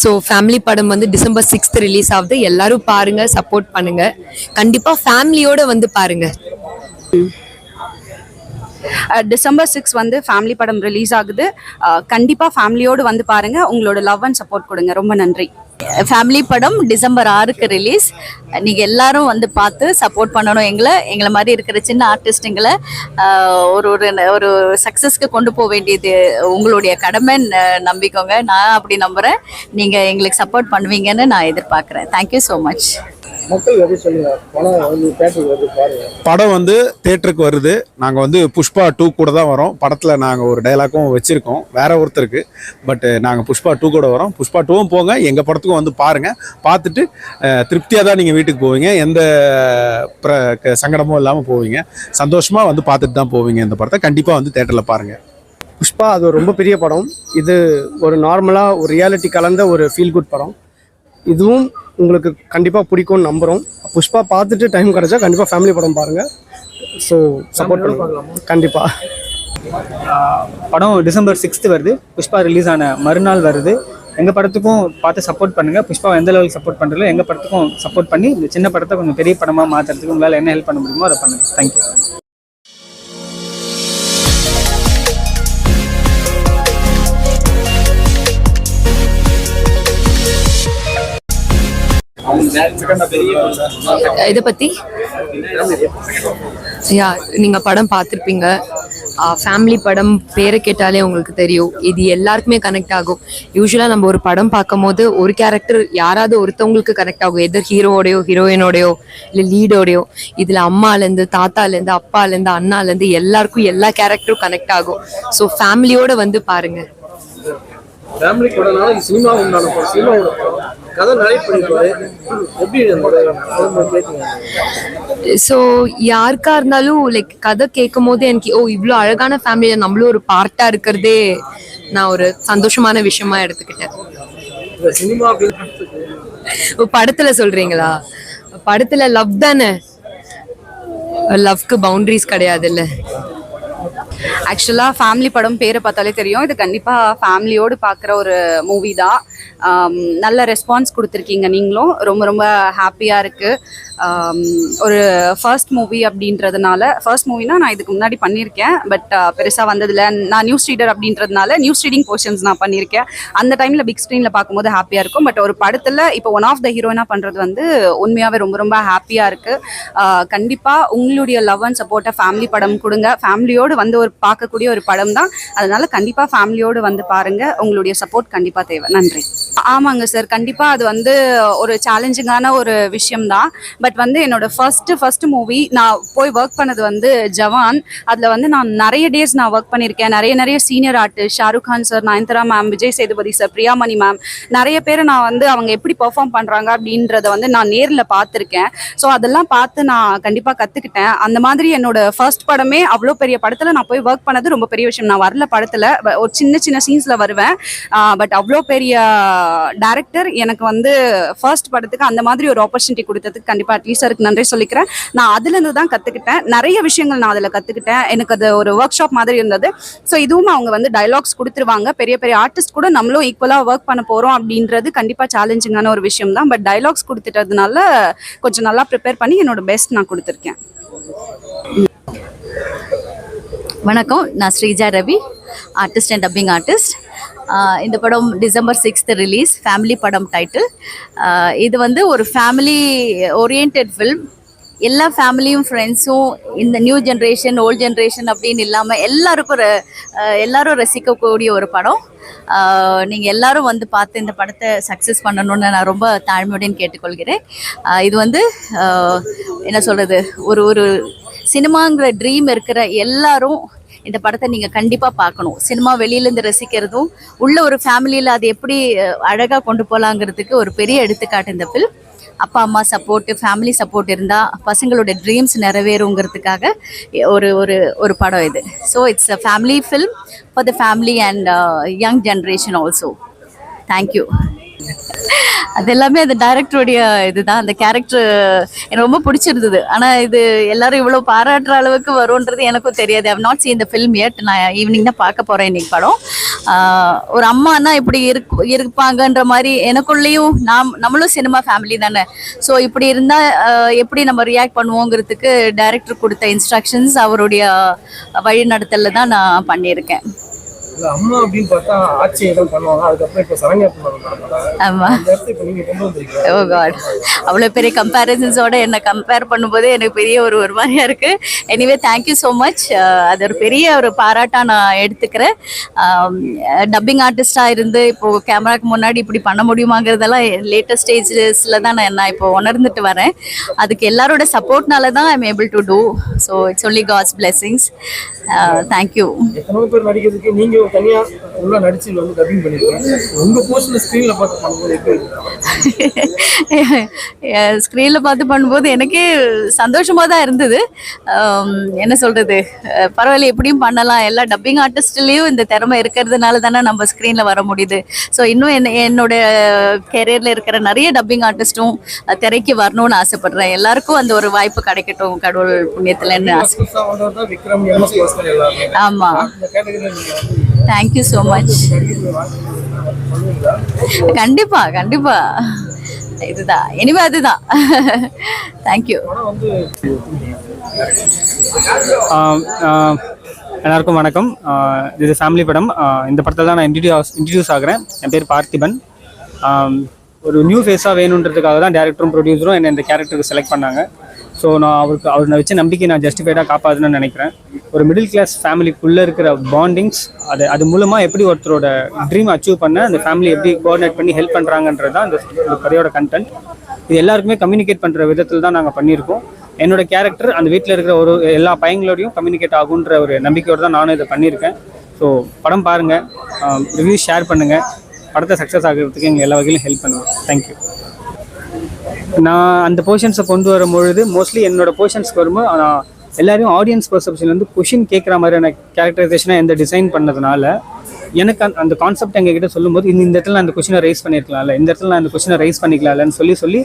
So family படம் வந்து December sixth release ஆகுது. எல்லாரும் பாருங்க சப்போர்ட் பண்ணுங்க. கண்டிப்பா ஃபேமிலியோட வந்து பாருங்க. டிசம்பர் சிக்ஸ் வந்து ஃபேமிலி படம் ரிலீஸ் ஆகுது. கண்டிப்பாக கண்டிப்பா ஃபேமிலியோடு வந்து பாருங்க. உங்களோட லவ் அண்ட் சப்போர்ட் கொடுங்க. ரொம்ப நன்றி. ஃபேமிலி படம் டிசம்பர் ஆறுக்கு ரிலீஸ் நீங்கள் எல்லாரும் வந்து பார்த்து சப்போர்ட் பண்ணணும். எங்களை எங்களை மாதிரி இருக்கிற சின்ன ஆர்டிஸ்ட்டுங்களை ஒரு ஒரு ஒரு சக்ஸஸ்க்கு கொண்டு போக வேண்டியது உங்களுடைய கடமை நம்பிக்கோங்க. நான் அப்படி நம்புகிறேன் நீங்கள் எங்களுக்கு சப்போர்ட் பண்ணுவீங்கன்னு நான் எதிர்பார்க்குறேன். தேங்க்யூ ஸோ மச் மக்கள் எப்படி சொல்லுங்க. பணம் வந்து தேட்டருக்கு வந்து பாருங்க. படம் வந்து தேட்டருக்கு வருது. நாங்கள் வந்து புஷ்பா டூ கூட தான் வரோம். படத்தில் நாங்கள் ஒரு டைலாக்கும் வச்சுருக்கோம். வேற ஒருத்தருக்கு. பட் நாங்கள் புஷ்பா டூ கூட வரோம். புஷ்பா டூவும் போங்க. எங்கள் படத்துக்கும் வந்து பாருங்கள் பார்த்துட்டு திருப்தியாக தான் நீங்கள் வீட்டுக்கு போவீங்க. எந்த பிர- க- சங்கடமும் இல்லாமல் போவீங்க. சந்தோஷமாக வந்து பார்த்துட்டு தான் போவீங்க இந்த படத்தை. கண்டிப்பாக வந்து தேட்டரில் பாருங்கள் புஷ்பா அது ஒரு ரொம்ப பெரிய படம். இது ஒரு நார்மலாக ஒரு ரியாலிட்டி கலந்த ஒரு ஃபீல் குட் படம். இதுவும் உங்களுக்கு கண்டிப்பாக பிடிக்கும்னு நம்புகிறோம் புஷ்பா பார்த்துட்டு டைம் கிடைச்சா கண்டிப்பாக ஃபேமிலி படம் பாருங்கள் ஸோ சப்போர்ட் பண்ணுங்க. கண்டிப்பாக படம் டிசம்பர் சிக்ஸ்த் வருது. புஷ்பா ரிலீஸ் ஆன மறுநாள் வருது. எங்கள் படத்துக்கும் பார்த்து சப்போர்ட் பண்ணுங்கள் புஷ்பா எந்த லெவலுக்கு சப்போர்ட் பண்ணுறீங்களோ எங்கள் படத்துக்கும் சப்போர்ட் பண்ணி இந்த சின்ன படத்தை கொஞ்சம் பெரிய படமாக மாற்றுறதுக்கு உங்களால் என்ன ஹெல்ப் பண்ண முடியுமோ அதை பண்ணுங்கள் தேங்க்யூ இதை பத்தி யா நீங்க படம் பார்த்துருப்பீங்க. ஃபேமிலி படம் பேரை கேட்டாலே உங்களுக்கு தெரியும். இது எல்லாருக்குமே கனெக்ட் ஆகும். யூஸ்வலாக நம்ம ஒரு படம் பார்க்கும் போது ஒரு கேரக்டர் யாராவது ஒருத்தவங்களுக்கு கனெக்ட் ஆகும். எதர் ஹீரோவோடையோ ஹீரோயினோடையோ இல்லை லீடோடையோ இதில் அம்மாலேருந்து தாத்தாலேருந்து அப்பாலேருந்து அண்ணாலேருந்து எல்லாருக்கும் எல்லா கேரக்டரும் கனெக்ட் ஆகும். ஸோ ஃபேமிலியோட வந்து பாருங்க. ஃபேமிலி படம்னால இது சினிமா உண்டான படம் சினிமாவோட படம். கதை நிறைய பண்ணிருப்பாரு எப்படி ஸோ யாருக்கா இருந்தாலும் லைக் கதை கேட்கும் போது எனக்கு ஓ இவ்வளோ அழகான ஃபேமிலியில் நம்மளும் ஒரு பார்ட்டாக இருக்கிறதே நான் ஒரு சந்தோஷமான விஷயமா எடுத்துக்கிட்டேன். சினிமா படத்துல சொல்றீங்களா? படத்துல லவ் தானே? லவ்க்கு பவுண்டரிஸ் கிடையாதுல்ல. ஆக்சுவலாக ஃபேமிலி படம் பேரை பார்த்தாலே தெரியும். இது கண்டிப்பாக ஃபேமிலியோடு பார்க்குற ஒரு மூவி தான். நல்ல ரெஸ்பான்ஸ் கொடுத்துருக்கீங்க நீங்களும். ரொம்ப ரொம்ப ஹாப்பியாக இருக்குது ஒரு ஃபர்ஸ்ட் மூவி அப்படின்றதுனால ஃபர்ஸ்ட் மூவினா நான் இதுக்கு முன்னாடி பண்ணியிருக்கேன். பட் பெருசாக வந்ததில்ல. நான் நியூஸ் ரீடர் அப்படின்றதுனால நியூஸ் ரீடிங் போர்ஷன்ஸ் நான் பண்ணியிருக்கேன். அந்த டைமில் பிக் ஸ்க்ரீனில் பார்க்கும்போது ஹாப்பியாக இருக்கும். பட் ஒரு படத்தில் இப்போ ஒன் ஆஃப் த ஹீரோயினாக பண்ணுறது வந்து உண்மையாகவே ரொம்ப ரொம்ப ஹாப்பியாக இருக்குது கண்டிப்பாக உங்களுடைய லவ் அண்ட் சப்போர்ட்டை ஃபேமிலி படம் கொடுங்க. ஃபேமிலியோடு வந்து ஒரு பார்க்கக்கூடிய ஒரு படம் தான் அதனால் கண்டிப்பாக ஃபேமிலியோடு வந்து பாருங்கள் உங்களுடைய சப்போர்ட் கண்டிப்பாக தேவை. நன்றி. ஆமாங்க சார். கண்டிப்பாக அது வந்து ஒரு சேலஞ்சிங்கான ஒரு விஷயம் தான் பட் வந்து என்னோட ஃபர்ஸ்ட் ஃபர்ஸ்ட் மூவி நான் போய் ஒர்க் பண்ணது வந்து ஜவான் அதில் வந்து நான் நிறைய டேஸ் நான் ஒர்க் பண்ணியிருக்கேன் நிறைய நிறைய senior artist Shahrukh Khan sir Nayanthara ma'am Vijay Sethupathi sir Priyamani ma'am நிறைய பேரை நான் வந்து அவங்க எப்படி பெர்ஃபார்ம் பண்ணுறாங்க அப்படின்றத வந்து நான் நேரில் பார்த்துருக்கேன். ஸோ அதெல்லாம் பார்த்து நான் கண்டிப்பாக கற்றுக்கிட்டேன் அந்த மாதிரி என்னோட ஃபர்ஸ்ட் படமே அவ்வளோ பெரிய படத்தில் நான் போய் ஒர்க் பண்ணது ரொம்ப பெரிய விஷயம். நான் வரல படத்தில். ஒரு சின்ன சின்ன சீன்ஸில் வருவேன். பட் அவ்வளோ பெரிய டேரக்டர் எனக்கு வந்து ஃபர்ஸ்ட் படத்துக்கு அந்த மாதிரி ஒரு ஆப்பர்ச்சுனிட்டி கொடுத்ததுக்கு கண்டிப்பாக டீச்சருக்கு நன்றி சொல்லிக்கிறேன். நான் அதுலேருந்து தான் கற்றுக்கிட்டேன் நிறைய விஷயங்கள் நான் அதில் கற்றுக்கிட்டேன் எனக்கு அது ஒரு ஒர்க் ஷாப் மாதிரி இருந்தது. ஸோ இதுவும் அவங்க வந்து டைலாக்ஸ் கொடுத்துருவாங்க. பெரிய பெரிய ஆர்டிஸ்ட் கூட நம்மளும் ஈக்குவலாக ஒர்க் பண்ண போகிறோம் அப்படின்றது கண்டிப்பாக சேலஞ்சிங்கான ஒரு விஷயம் தான். பட் டைலாக்ஸ் கொடுத்துட்டதுனால கொஞ்சம் நல்லா ப்ரிப்பேர் பண்ணி என்னோட பெஸ்ட் நான் கொடுத்துருக்கேன். வணக்கம். நான் Sreeja Ravi artist and dubbing artist இந்த படம் டிசம்பர் சிக்ஸ்த் ரிலீஸ் ஃபேமிலி படம் டைட்டில் இது வந்து ஒரு ஃபேமிலி ஓரியன்ட் ஃபில்ம் எல்லா ஃபேமிலியும் ஃப்ரெண்ட்ஸும் இந்த நியூ ஜென்ரேஷன் ஓல்ட் ஜென்ரேஷன் அப்படின்னு இல்லாமல் எல்லாருக்கும் ர- எல்லோரும் எல்லாரும் ரசிக்கக்கூடிய ஒரு படம். நீங்கள் எல்லாரும் வந்து பார்த்து இந்த படத்தை சக்ஸஸ் பண்ணணும்னு நான் ரொம்ப தாழ்மையுடன் கேட்டுக்கொள்கிறேன். இது வந்து என்ன சொல்கிறது ஒரு ஒரு சினிமாங்கிற ட்ரீம் இருக்கிற எல்லாரும் இந்த படத்தை நீங்கள் கண்டிப்பாக பார்க்கணும். சினிமா வெளியிலேருந்து ரசிக்கிறதும் உள்ள ஒரு ஃபேமிலியில் அது எப்படி அழகாக கொண்டு போகலாங்கிறதுக்கு ஒரு பெரிய எடுத்துக்காட்டு இந்த ஃபில்ம் அப்பா அம்மா சப்போர்ட்டு ஃபேமிலி சப்போர்ட் இருந்தால் பசங்களோட ட்ரீம்ஸ் நிறைவேறுங்கிறதுக்காக ஒரு ஒரு ஒரு படம் இது. So it's a family film for the family and young generation also thank you அது எல்லாமே அந்த டைரக்டருடைய இதுதான். அந்த கேரக்டர் எனக்கு ரொம்ப பிடிச்சிருந்தது. ஆனால் இது எல்லாரும் இவ்வளோ பாராட்டுற அளவுக்கு வரும்ன்றது எனக்கும் தெரியாது. I've not seen the film yet. நான் ஈவினிங் தான் பார்க்க போகிறேன் இன்னைக்கு படம். ஒரு அம்மானா இப்படி இருக்கு இருப்பாங்கன்ற மாதிரி எனக்குள்ளேயும் நாம் நம்மளும் சினிமா ஃபேமிலி தானே. ஸோ இப்படி இருந்தால் எப்படி நம்ம ரியாக்ட் பண்ணுவோங்கிறதுக்கு டைரக்டர் கொடுத்த இன்ஸ்ட்ரக்ஷன்ஸ் அவருடைய வழிநடத்தலில் தான் நான் பண்ணியிருக்கேன். அம்மா அப்படின்னு பார்த்தா ஆட்சியை தான் பண்ணுவாங்க. அதுக்கப்புறம் இப்போ பண்ணுவாங்க வந்திருக்கீங்க. ஓ காட் அவ்வளோ பெரிய கம்பேரிசன்ஸோட என்னை கம்பேர் பண்ணும்போது எனக்கு பெரிய ஒரு ஒரு மாதிரியா இருக்கு எனிவே தேங்க்யூ ஸோ மச் அது ஒரு பெரிய ஒரு பாராட்டா நான் எடுத்துக்கிறேன். டப்பிங் ஆர்டிஸ்டாக இருந்து இப்போ கேமராக்கு முன்னாடி இப்படி பண்ண முடியுமாங்கிறதெல்லாம் லேட்டஸ்ட் ஸ்டேஜஸில் தான் நான் நான் இப்போ உணர்ந்துட்டு வரேன். அதுக்கு எல்லாரோட சப்போர்ட்னால தான் I'm able to do so it's only God's blessings thank you எத்தனை பேர் நடிக்கிறதுக்கு நீங்க ஒரு தனியா உள்ள நடிச்சு வந்து டப்பிங் பண்ணிருக்கீங்க உங்க போஸ்ட்ல ஸ்கிரீன்ல பார்த்து பண்ணும்போது எப்படி? ஸ்க்ரீனில் பார்த்து பண்ணும்போது எனக்கே சந்தோஷமாக தான் இருந்தது. என்ன சொல்கிறது பரவாயில்ல எப்படியும் பண்ணலாம். எல்லா டப்பிங் ஆர்டிஸ்ட்லேயும் இந்த திறமை இருக்கிறதுனால தானே நம்ம ஸ்க்ரீனில் வர முடியுது. ஸோ இன்னும் என்ன என்னோட கெரியரில் இருக்கிற நிறைய டப்பிங் ஆர்டிஸ்ட்டும் திரைக்கு வரணும்னு ஆசைப்படுறேன். எல்லாருக்கும் அந்த ஒரு வாய்ப்பு கிடைக்கட்டும் கடவுள் புண்ணியத்துலன்னு ஆசை. ஆமாம் தேங்க்யூ ஸோ மச் கண்டிப்பா கண்டிப்பா. இதுதான் இனிமே அதுதான் தேங்க்யூ எல்லாருக்கும் வணக்கம். இது ஃபேமிலி படம். இந்த படத்தில் தான் நான் இன்ட்ரடியூஸ் இன்ட்ரடியூஸ் ஆகிறேன். என் பேர் பார்த்திபன். ஒரு நியூ ஃபேஸாக வேணுன்றதுக்காக தான் டேரக்டரும் ப்ரொடியூசரும் என்னை இந்த கேரக்டருக்கு செலக்ட் பண்ணாங்க. ஸோ நான் அவருக்கு அவர் வச்ச நம்பிக்கை நான் ஜஸ்டிஃபைடாக காப்பாதுன்னு நினைக்கிறேன். ஒரு மிடில் கிளாஸ் ஃபேமிலிக்குள்ளே இருக்கிற பாண்டிங்ஸ் அது அது மூலமாக எப்படி ஒருத்தரோட ட்ரீம் அச்சீவ் பண்ண அந்த ஃபேமிலி எப்படி கோஆர்டினேட் பண்ணி ஹெல்ப் பண்ணுறாங்கன்றது தான் அந்த இந்த கதையோட கண்டென்ட் இது எல்லாருக்குமே கம்யூனிகேட் பண்ணுற விதத்தில் தான் நாங்கள் பண்ணியிருக்கோம். என்னோட கேரக்டர் அந்த வீட்டில் இருக்கிற ஒரு எல்லா பையங்களோடையும் கம்யூனிகேட் ஆகுன்ற ஒரு நம்பிக்கையோடு தான் நானும் இதை பண்ணியிருக்கேன். ஸோ படம் பாருங்கள் ரிவ்யூ ஷேர் பண்ணுங்கள் படத்தை சக்ஸஸ் ஆகிறதுக்கு எங்கள் எல்லா வகையிலும் ஹெல்ப் பண்ணுங்கள் தேங்க்யூ நான் அந்த போர்ஷன்ஸை கொண்டு வரும்பொழுது மோஸ்ட்லி என்னோட போர்ஷன்ஸ்க்கு வரும்போது நான் எல்லாரையும் ஆடியன்ஸ் பர்செப்ஷன் வந்து கொஷின் கேட்குற மாதிரியான கேரக்டரைசேஷனாக எந்த டிசைன் பண்ணதுனால எனக்கு அந்த- அந்த கான்செப்ட் எங்ககிட்ட சொல்லும்போது இந்த இந்த இடத்துல நான் அந்த கொஷினை ரைஸ் பண்ணியிருக்கலாம்ல இந்த இடத்துல நான் அந்த கொஷினை ரைஸ் பண்ணிக்கலாம்லன்னு சொல்லி சொல்லி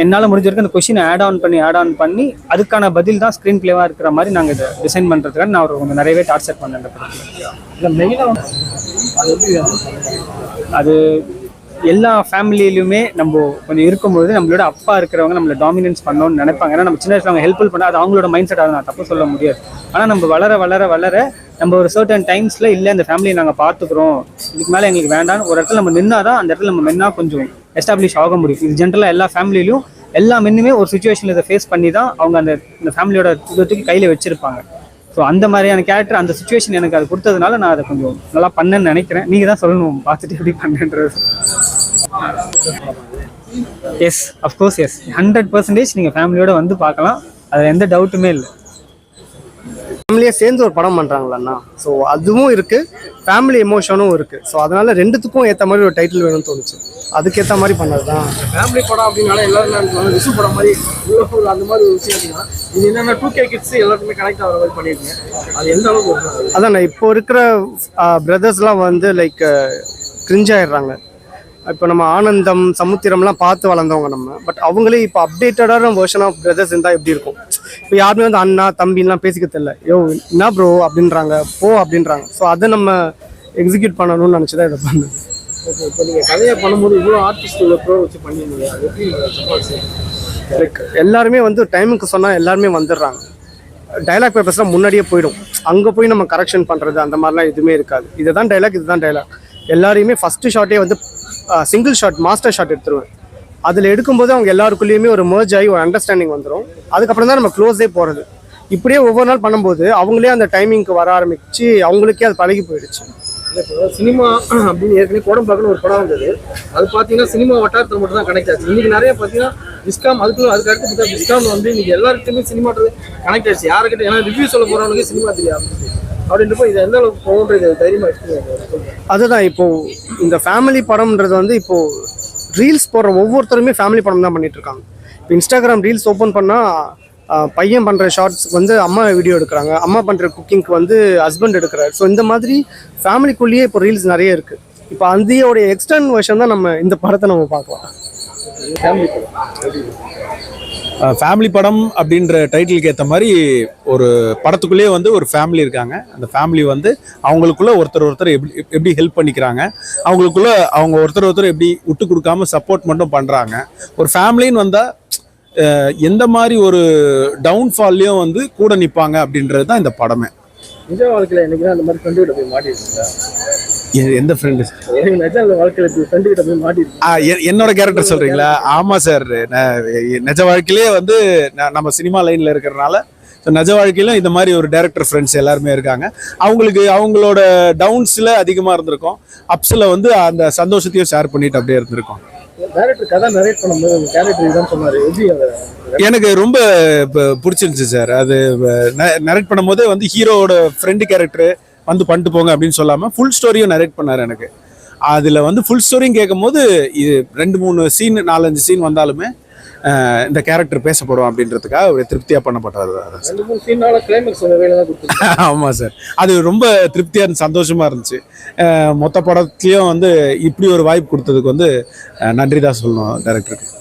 என்னால் முடிஞ்ச வரைக்கும் அந்த கொஷினை ஆட் ஆன் பண்ணி ஆட் ஆன் பண்ணி அதுக்கான பதில் தான் ஸ்க்ரீன் பிளேவாக இருக்கிற மாதிரி நாங்கள் இதை டிசைன் பண்ணுறதுக்காக நான் ஒரு கொஞ்சம் நிறையவே டார்ச்சர் பண்ணேன் அந்த படத்தில். மெயினாக அது எல்லா ஃபேமிலியிலுமே நம்ம கொஞ்சம் இருக்கும்பொழுது நம்மளோட அப்பா இருக்கிறவங்க நம்மளை டாமினன்ஸ் பண்ணணும்னு நினைப்பாங்க. ஏன்னா நம்ம சின்ன வயசுல அவங்க ஹெல்ப்ஃபுல் பண்ண அது அவங்களோட மைண்ட் செட் அதை நான் தப்பு சொல்ல முடியாது. ஆனால் நம்ம வளர வளர வளர நம்ம ஒரு சர்டன் டைம்ஸில் இல்லை அந்த ஃபேமிலியை நாங்கள் பார்த்துக்குறோம். இதுக்கு மேலே எங்களுக்கு வேண்டாம் ஒரு இடத்துல நம்ம நின்னா தான் அந்த இடத்துல நம்ம மென்னா கொஞ்சம் எஸ்டாப்ளிஷ் ஆக முடியும். இது ஜென்ரலாக எல்லா ஃபேமிலியிலும் எல்லா மென்னுமே ஒரு சுச்சுவேஷனில் இதை ஃபேஸ் பண்ணி தான் அவங்க அந்த இந்த ஃபேமிலியோட தூக்கி கையில் வச்சிருப்பாங்க. ஸோ அந்த மாதிரியான கேரக்டர் அந்த சுச்சுவேஷன் எனக்கு அது கொடுத்ததுனால நான் அதை கொஞ்சம் நல்லா பண்ணேன்னு நினைக்கிறேன். நீங்கள் தான் சொல்லணும் பார்த்துட்டு எப்படி பண்ணேன்றது. Yes of course yes hundred percentage நீங்கள் ஃபேமிலியோட வந்து பார்க்கலாம். அதில் எந்த டவுட்டுமே இல்லை. ஃபேமிலியாக சேர்ந்து ஒரு படம் பண்ணுறாங்களா ஸோ அதுவும் இருக்குது ஃபேமிலி எமோஷனும் இருக்குது ஸோ அதனால ரெண்டுத்துக்கும் ஏற்ற மாதிரி ஒரு டைட்டில் வேணும்னு தோணுச்சு. அதுக்கேற்ற மாதிரி பண்ணது தான் ஃபேமிலி படம் அப்படின்னால எல்லாரும் விசு படம் மாதிரி அந்த மாதிரி ஒரு விஷயம் அப்படின்னா இது என்னென்ன டூ கே கிட்ஸ் எல்லாருக்குமே கனெக்ட் ஆகிற மாதிரி பண்ணியிருக்கீங்க. அது எந்த அளவுக்கு அதான் இப்போ இருக்கிற பிரதர்ஸ்லாம் வந்து லைக் கிரிஞ்சாயிடுறாங்க இப்போ நம்ம ஆனந்தம் சமுத்திரம்லாம் பார்த்து வளர்ந்தவங்க நம்ம. பட் அவங்களே இப்போ அப்டேட்டடான வெர்ஷன் ஆஃப் பிரதர்ஸ் இருந்தால் எப்படி இருக்கும்? இப்போ யாருமே வந்து அண்ணா தம்பின்லாம் பேசிக்க தெரியல யோ என்ன ப்ரோ அப்படின்றாங்க. போ அப்படின்றாங்க. ஸோ அதை நம்ம எக்ஸிக்யூட் பண்ணணும்னு நினச்சி தான் இதை பண்ணது ஓகே இப்போ நீங்கள் கதையை பண்ணும்போது இவ்வளோ ஆர்டிஸ்ட் இவ்வளோ ப்ரோ வச்சு பண்ணிருந்தீங்க. அது எப்படி லைக் எல்லாருமே வந்து டைமுக்கு சொன்னால் எல்லாருமே வந்துடுறாங்க. டைலாக் பேப்பர்ஸ்லாம் முன்னாடியே போயிடும். அங்கே போய் நம்ம கரெக்ஷன் பண்ணுறது அந்த மாதிரிலாம் எதுவுமே இருக்காது. இதுதான் டைலாக் இதுதான் டைலாக் எல்லாரையுமே ஃபஸ்ட்டு ஷாட்டே வந்து சிங்கிள் ஷாட் மாஸ்டர் ஷாட் எடுத்துருவேன். அதில் எடுக்கும்போது அவங்க எல்லாருக்குள்ளேயுமே ஒரு merge ஆகி ஒரு அண்டர்ஸ்டாண்டிங் வந்துடும் அதுக்கப்புறம் தான் நம்ம க்ளோஸே போகிறது இப்படியே ஒவ்வொரு நாள் பண்ணும்போது அவங்களே அந்த டைமிங்க்கு வர ஆரம்பிச்சு அவங்களுக்கே அது பழகி போயிடுச்சு. சினிமா அப்படின்னு ஏற்கனவே கோடம்பாக்கன்னு ஒரு படம் வந்தது. அது பார்த்தீங்கன்னா சினிமா வட்டாரத்தில் மட்டும் தான் கனெக்ட் ஆச்சு. இன்னைக்கு நிறைய பார்த்தீங்கன்னா டிஸ்காம் அதுக்குள்ள அதுக்கு அடுத்து பார்த்தா டிஸ்காம் வந்து இன்னைக்கு எல்லாருக்குமே சினிமா கனெக்ட் ஆச்சு. யாருக்கிட்ட ஏன்னா ரிவ்யூ சொல்ல போகிறவங்களுக்கு சினிமா தெரியாது அப்படின்றப்போ இது எந்த அளவுக்கு போகுன்றது தைரியமாக எடுத்துக்கோங்க அதுதான் இப்போ இந்த ஃபேமிலி படம்ன்றது வந்து இப்போ ரீல்ஸ் போடுற ஒவ்வொருத்தருமே ஃபேமிலி படம் தான் பண்ணிட்டு இருக்காங்க. இப்போ இன்ஸ்டாகிராம் ரீல்ஸ் ஓப்பன் பண்ணால் பையன் பண்ணுற ஷார்ட்ஸ்க்கு வந்து அம்மா வீடியோ எடுக்கிறாங்க. அம்மா பண்ணுற குக்கிங்க்கு வந்து ஹஸ்பண்ட் எடுக்கிறார். ஸோ இந்த மாதிரி ஃபேமிலிக்குள்ளேயே இப்போ ரீல்ஸ் நிறைய இருக்குது இப்போ அந்தியோடைய எக்ஸ்டர்ன் வருஷன் தான் நம்ம இந்த படத்தை நம்ம பார்க்கலாம். ஃபேமிலி படம் அப்படின்ற டைட்டிலுக்கு ஏற்ற மாதிரி ஒரு படத்துக்குள்ளேயே வந்து ஒரு ஃபேமிலி இருக்காங்க. அந்த ஃபேமிலி வந்து அவங்களுக்குள்ள ஒருத்தர் ஒருத்தர் எப்படி எப்படி ஹெல்ப் பண்ணிக்கிறாங்க. அவங்களுக்குள்ள அவங்க ஒருத்தர் ஒருத்தர் எப்படி விட்டு கொடுக்காம சப்போர்ட் மட்டும் பண்ணுறாங்க ஒரு ஃபேமிலின்னு வந்தால் எந்த மாதிரி ஒரு டவுன்ஃபால்லையும் வந்து கூட நிற்பாங்க அப்படின்றது தான் இந்த படமே. நிஜ வாழ்க்கையில் என்னைக்கு அந்த மாதிரி ஃப்ரெண்டு கிட்ட போய் மாட்டிருக்கீங்களா? எந்த ஃப்ரெண்டு நிஜ வாழ்க்கையில் ஃப்ரெண்டு கிட்ட போய் மாட்டிருக்கீங்க. என்னோட கேரக்டர் சொல்றீங்களா? ஆமா சார் நிஜ வாழ்க்கையிலேயே வந்து நம்ம சினிமா லைன்ல இருக்கிறனால ஸோ நிஜ வாழ்க்கையிலும் இந்த மாதிரி ஒரு டேரக்டர் ஃப்ரெண்ட்ஸ் எல்லாருமே இருக்காங்க. அவங்களுக்கு அவங்களோட டவுன்ஸ்ல அதிகமா இருந்திருக்கும். அப்ஸ்ல வந்து அந்த சந்தோஷத்தையும் ஷேர் பண்ணிட்டு அப்படியே இருந்திருக்கும். டேரக்டர் கதை நரேட் பண்ணும்போது கேரக்டர் எப்படி அதை எனக்கு ரொம்ப பிடிச்சிருந்துச்சு சார். அது நரேட் பண்ணும்போதே வந்து ஹீரோவோட ஃப்ரெண்டு கேரக்டர் வந்து பண்ணிட்டு போங்க அப்படின்னு சொல்லாமல் ஃபுல் ஸ்டோரியும் நரேட் பண்ணார் எனக்கு. அதில் வந்து ஃபுல் ஸ்டோரியும் கேட்கும்போது இது ரெண்டு மூணு சீன் நாலஞ்சு சீன் வந்தாலுமே இந்த கேரக்டர் பேசப்படும் அப்படின்றதுக்காக ஒரு திருப்தியா பண்ணப்பட்டது அது. ரெண்டு மூணு சீனால கிளைமேக்ஸ் உங்க வேலை தான் கொடுத்துருக்கேன் ஆமா சார். அது ரொம்ப திருப்தியா இருந்து சந்தோஷமா இருந்துச்சு. மொத்த படத்துலயும் வந்து இப்படி ஒரு வாய்ப்பு கொடுத்ததுக்கு வந்து நன்றி தான் சொல்லணும் டேரக்டருக்கு